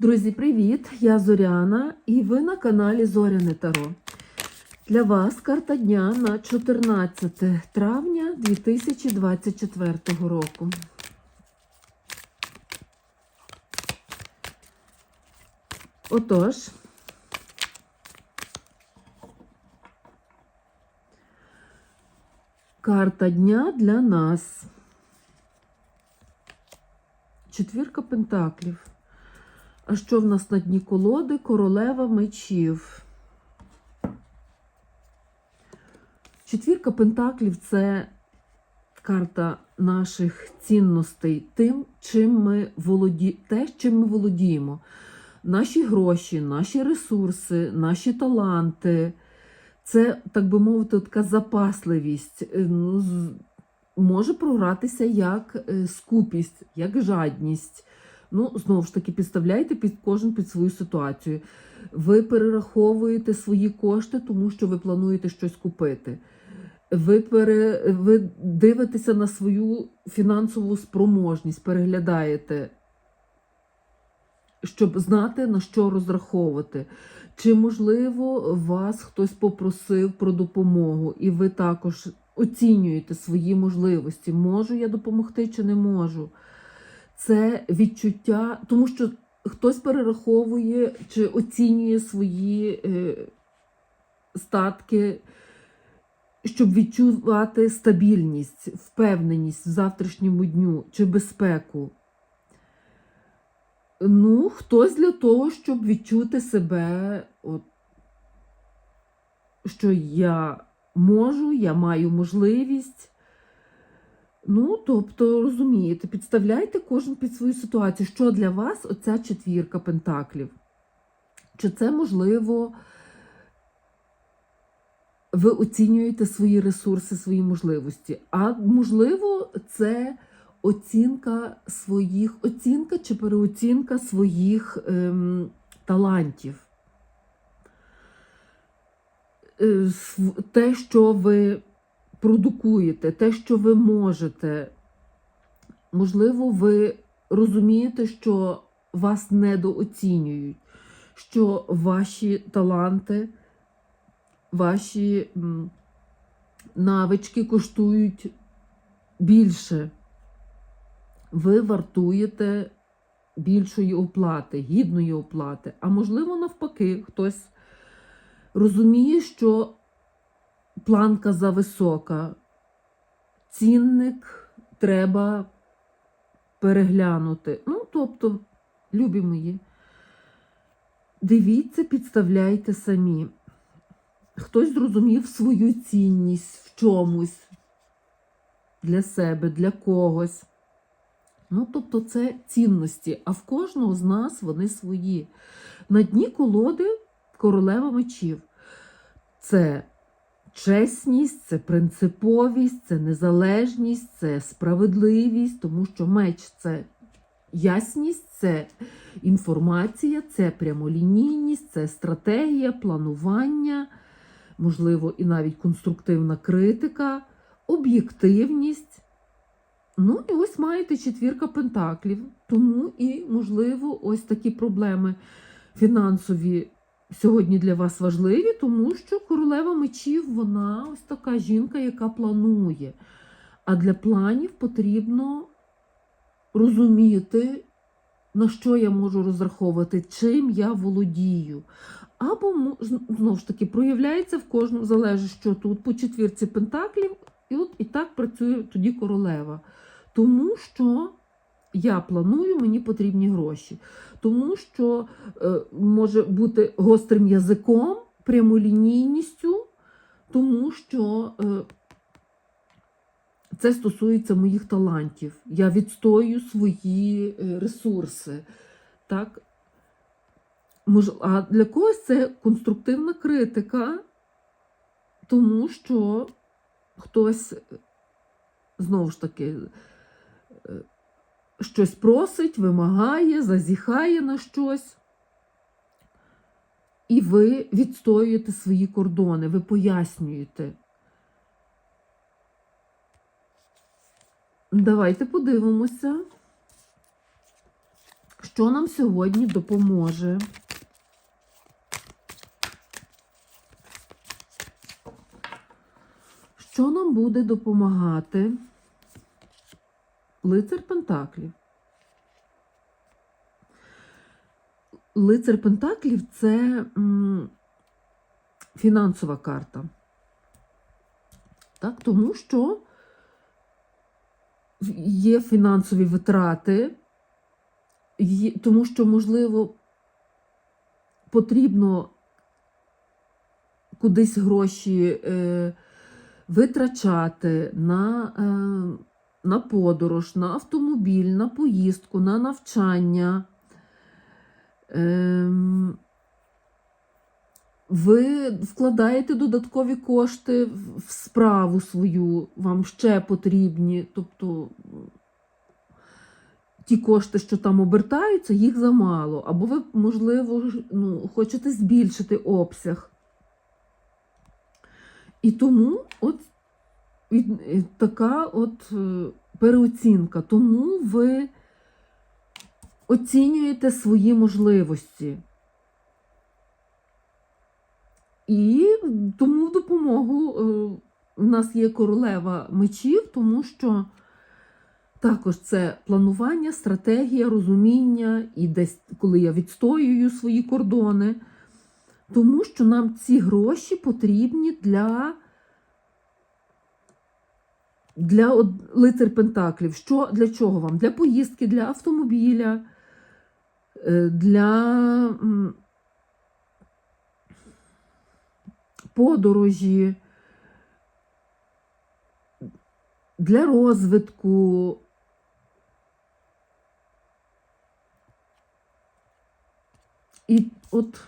Друзі, привіт! Я Зоряна і ви на каналі Зоряне Таро. Для вас карта дня на 14 травня 2024 року. Отож, карта дня для нас. Четвірка пентаклів. А що в нас на дні колоди? Королева мечів. Четвірка пентаклів це карта наших цінностей, тим, чим ми володі... те, чим ми володіємо. Наші гроші, наші ресурси, наші таланти. Це, так би мовити, така запасливість. Е, ну, Може програтися як е, скупість, як жадність. Ну, знову ж таки, підставляйте під кожен під свою ситуацію. Ви перераховуєте свої кошти, тому що ви плануєте щось купити. Ви, пере, ви дивитеся на свою фінансову спроможність, переглядаєте, щоб знати, на що розраховувати. Чи, можливо, вас хтось попросив про допомогу, і ви також оцінюєте свої можливості. Можу я допомогти чи не можу? Це відчуття, тому що хтось перераховує чи оцінює свої е, статки, щоб відчувати стабільність, впевненість в завтрашньому дню чи безпеку. Ну, хтось для того, щоб відчути себе, от, що я можу, я маю можливість. Ну, тобто, розумієте, підставляйте кожен під свою ситуацію. Що для вас оця четвірка пентаклів? Чи це можливо, ви оцінюєте свої ресурси, свої можливості? А можливо, це оцінка своїх, оцінка чи переоцінка своїх ем, талантів. Е, Те, що ви продукуєте, те, що ви можете. Можливо, ви розумієте, що вас недооцінюють, що ваші таланти, ваші навички коштують більше. Ви вартуєте більшої оплати, гідної оплати. А можливо, навпаки, хтось розуміє, що планка зависока, цінник треба переглянути. Ну, тобто, любі мої, дивіться, підставляйте самі. Хтось зрозумів свою цінність в чомусь для себе, для когось. Ну, тобто, це цінності, а в кожного з нас вони свої. На дні колоди королева мечів. Це чесність, це принциповість, це незалежність, це справедливість, тому що меч це ясність, це інформація, це прямолінійність, це стратегія, планування, можливо, і навіть конструктивна критика, об'єктивність. Ну, і ось маєте четвірка пентаклів. Тому і, можливо, ось такі проблеми фінансові сьогодні для вас важливі, тому що королева мечів вона ось така жінка, яка планує. А для планів потрібно розуміти, на що я можу розраховувати, чим я володію. Або знову ж таки проявляється в кожному, залежить, що тут по четвірці пентаклів, і от і так працює тоді королева. Тому що я планую, мені потрібні гроші. Тому що е, може бути гострим язиком, прямолінійністю, тому що е, це стосується моїх талантів. Я відстоюю свої е, ресурси. Так? А для когось це конструктивна критика, тому що хтось, е, знову ж таки, е, щось просить, вимагає, зазіхає на щось. І ви відстоюєте свої кордони, ви пояснюєте. Давайте подивимося, Що нам сьогодні допоможе? Що нам буде допомагати? Лицар Пентаклів. Лицар Пентаклів це фінансова карта. Так, тому що є фінансові витрати, тому що, можливо, потрібно кудись гроші е, витрачати на, е, на подорож, на автомобіль, на поїздку, на навчання. Ем, ви вкладаєте додаткові кошти в справу свою, вам ще потрібні. Тобто ті кошти, що там обертаються, їх замало. Або ви, можливо, ну, хочете збільшити обсяг. І тому от е, така от е, переоцінка. Тому ви оцінюєте свої можливості. І тому в допомогу е, в нас є королева мечів, тому що також це планування, стратегія, розуміння, і десь коли я відстоюю свої кордони, тому що нам ці гроші потрібні для, для лицар Пентаклів. Що, для чого вам? Для поїздки, для автомобіля, е, для. подорожі, для розвитку. І от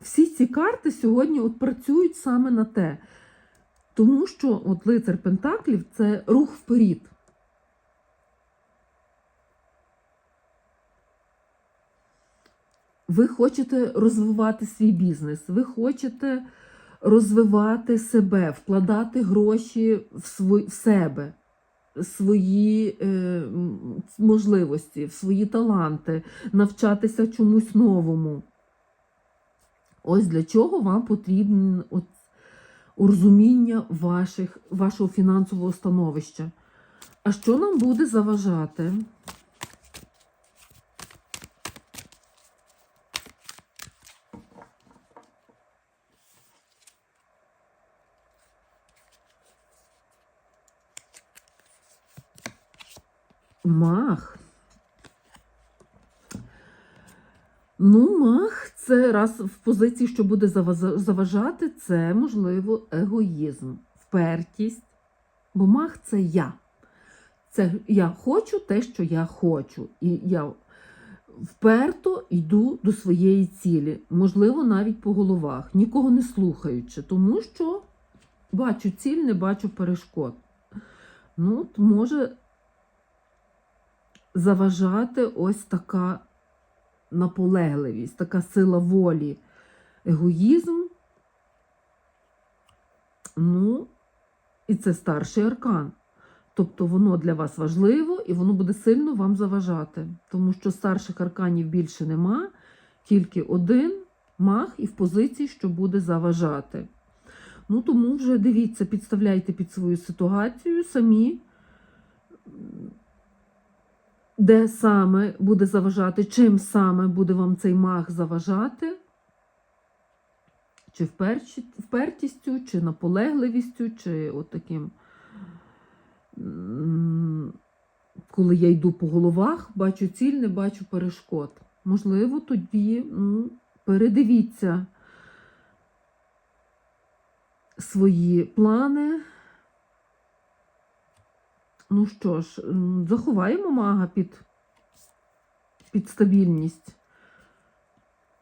всі ці карти сьогодні от працюють саме на те. Тому що от лицар Пентаклів це рух вперед. Ви хочете розвивати свій бізнес, ви хочете розвивати себе, вкладати гроші в, свої, в себе, в свої е, можливості, в свої таланти, навчатися чомусь новому. Ось для чого вам потрібне от, розуміння ваших, вашого фінансового становища. А що нам буде заважати? Мах. Ну, мах, це раз в позиції, що буде заважати, це, можливо, егоїзм, впертість. Бо мах це я. Це я хочу те, що я хочу. І я вперто йду до своєї цілі, можливо, навіть по головах, нікого не слухаючи, тому що бачу ціль, не бачу перешкод. Ну, може заважати ось така наполегливість, така сила волі, егоїзм. Ну, і це старший аркан. Тобто воно для вас важливо і воно буде сильно вам заважати. Тому що старших арканів більше нема, тільки один мах і в позиції, що буде заважати. Ну, тому вже дивіться, підставляйте під свою ситуацію самі де саме буде заважати, чим саме буде вам цей маг заважати, чи впертістю, чи наполегливістю, чи от таким, коли я йду по головах, бачу ціль, не бачу перешкод. Можливо, тоді ну, передивіться свої плани. Ну що ж, заховаємо мага під, під стабільність.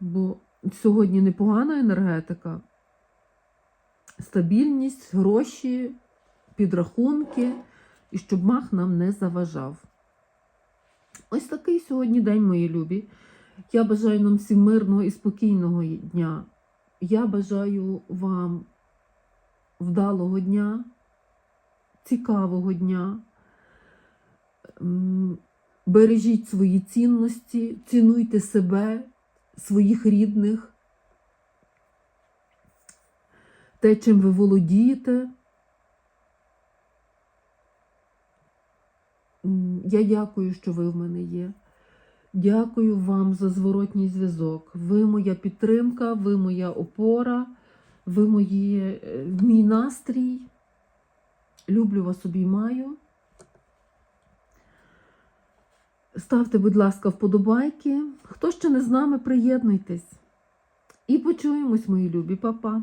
Бо сьогодні непогана енергетика. Стабільність, гроші, підрахунки, і щоб маг нам не заважав. Ось такий сьогодні день, мої любі. Я бажаю нам всім мирного і спокійного дня. Я бажаю вам вдалого дня, цікавого дня. Бережіть свої цінності, цінуйте себе, своїх рідних, те, чим ви володієте. Я дякую, що ви в мене є. Дякую вам за зворотній зв'язок. Ви моя підтримка, ви моя опора, ви моє, е, мій настрій. Люблю вас, обіймаю. Ставте, будь ласка, вподобайки. Хто ще не з нами, приєднуйтесь. І почуємось, мої любі, Па-па.